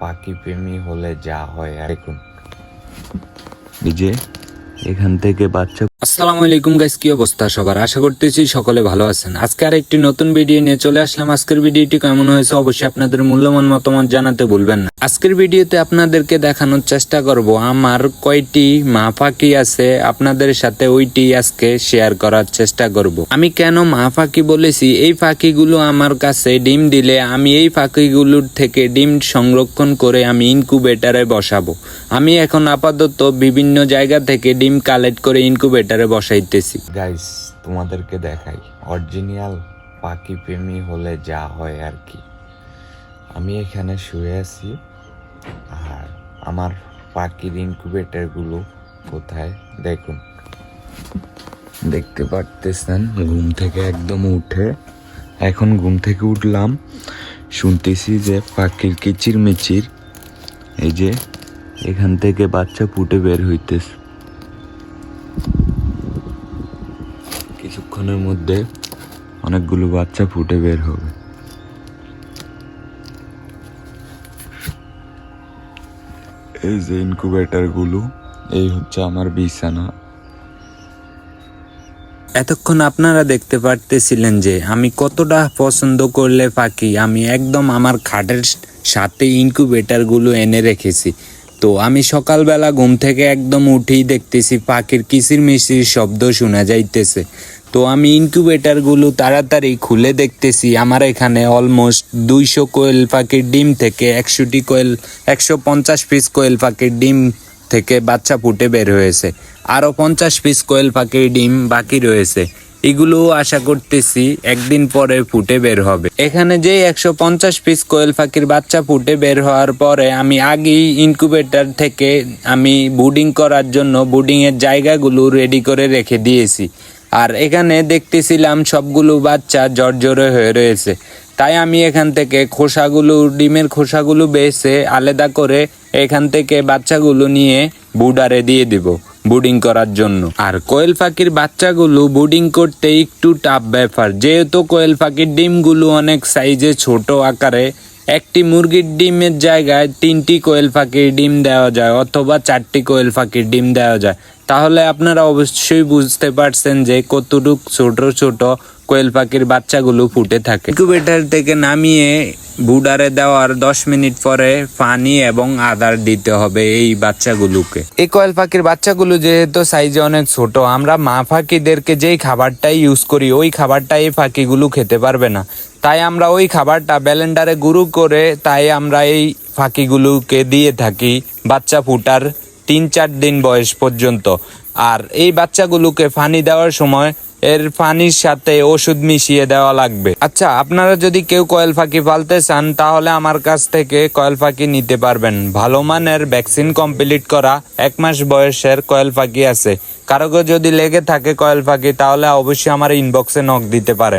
পাখি প্রেমী হলে যা হয় দেখুন। এই যে এখান থেকে বাচ্চা আসসালামু আলাইকুম গাইস কি অবস্থা সবার? আশা করতেছি সকলে ভালো আছেন। আজকে আর একটি নতুন ভিডিও নিয়ে চলে আসলাম। আজকের ভিডিওটি কেমন হয়েছে অবশ্যই আপনাদের মূল্যবান মতামত জানাতে ভুলবেন না। আজকের ভিডিওতে আপনাদেরকে দেখানোর চেষ্টা করব। আমার কয়টি মা পাখি আছে আপনাদের সাথে ওইটি আজকে শেয়ার করার চেষ্টা করব। আমি কেন মা পাখি বলেছি? এই পাখিগুলো আমার কাছে ডিম দিলে আমি এই পাখিগুলোর থেকে ডিম সংরক্ষণ করে আমি ইনকুবেটারে বসাবো। আমি এখন আপাতত বিভিন্ন জায়গা থেকে ডিম কালেক্ট করে ইনকুবেটারে বসাইতেছি। গাইস তোমাদেরকে দেখাই। অরিজিনাল পাখি প্রেমী হলে যা হয় আর কি। আমি এখানে শুয়ে আছি। আর আমার পাখির ইনকুবেটারগুলো কোথায়? দেখুন। দেখতে পারতেছেন? ঘুম থেকে একদম উঠে। এখন ঘুম থেকে উঠলাম। শুনতেছি যে পাখির কিচির মিচির এই যে এখান থেকে বাচ্চা ফুটে বের হইতেছে। কিছুক্ষণের মধ্যে অনেকগুলো বাচ্চা ফুটে বের হবে। এই যে ইনকুবেটারগুলো এই হচ্ছে আমার বিছানা। এতক্ষণ আপনারা দেখতে পারতেছিলেন যে আমি কতটা পছন্দ করলে পাখি আমি একদম আমার খাটের সাথে ইনকুবেটারগুলো এনে রেখেছি। তো আমি সকালবেলা ঘুম থেকে একদম উঠেই দেখতেছি পাখির কিচির মিচির শব্দ শোনা যাইতেছে। তো আমি ইনকিউবেটারগুলো তাড়াতাড়ি খুলে দেখতেছি, আমার এখানে অলমোস্ট দুইশো কোয়েল পাখির ডিম থেকে একশোটি কোয়েল, একশো পঞ্চাশ পিস কোয়েল পাখির ডিম থেকে বাচ্চা ফুটে বের হয়েছে। আরও পঞ্চাশ পিস কোয়েল পাখির ডিম বাকি রয়েছে। এগুলো আশা করতেছি একদিন পরে ফুটে বের হবে। এখানে যে একশো পঞ্চাশ পিস কোয়েল পাখির বাচ্চা ফুটে বের হওয়ার পরে আমি আগেই ইনকুবেটার থেকে আমি বুডিং করার জন্য বুডিং এর জায়গাগুলো রেডি করে রেখে দিয়েছি। আর এখানে দেখতেছিলাম সবগুলো বাচ্চা জর্জরে হয়ে রয়েছে। তাই আমি এখান থেকে খোসাগুলো, ডিমের খোসাগুলো বেছে আলাদা করে এখান থেকে বাচ্চাগুলো নিয়ে বুডারে দিয়ে দিব। বুডিং করার জন্য। আর কোয়েল পাখির বাচ্চাগুলো বুডিং করতে একটু টাফ ব্যাপার। যেহেতু কোয়েল পাখির ডিমগুলো অনেক সাইজে ছোট আকারে, একটি মুরগির ডিমের জায়গায় তিনটি কোয়েল পাখির ডিম দেওয়া যায় অথবা চারটি কোয়েল পাখির ডিম দেওয়া যায়। তাহলে আপনারা অবশ্যই বুঝতে পারছেন যে কতটুক ছোট ছোট কোয়েল পাখির বাচ্চাগুলো ফুটে থাকে। ইনকিউবেটর থেকে নামিয়ে বুডারে দেওয়ার দশ মিনিট পরে পানি এবং আদার দিতে হবে এই বাচ্চাগুলোকে। এই কোয়েল পাখির বাচ্চাগুলো যেহেতু সাইজে অনেক ছোট, আমরা মা পাখিদেরকে যেই খাবারটাই ইউজ করি, ওই খাবারটা এই পাখিগুলো খেতে পারবে না। তাই আমরা ওই খাবারটা ব্যালেন্ডারে গুরু করে তাই আমরা এই পাখিগুলোকে দিয়ে থাকি বাচ্চা ফুটার তিন চার দিন বয়স পর্যন্ত। আর এই বাচ্চাগুলোকে ফানি দেওয়ার সময় এর পানির সাথে ওষুধ মিশিয়ে দেওয়া লাগবে। আচ্ছা আপনারা যদি কেউ কয়েল ফাঁকি পালতে চান, তাহলে আমার কাছ থেকে কয়েল ফাঁকি নিতে পারবেন। ভালো মানের ভ্যাকসিন কমপ্লিট করা, এক মাস বয়সের কয়েল ফাঁকি আছে। কারও যদি লেগে থাকে কয়েল ফাঁকি, তাহলে অবশ্যই আমার ইনবক্সে নখ দিতে পারেন।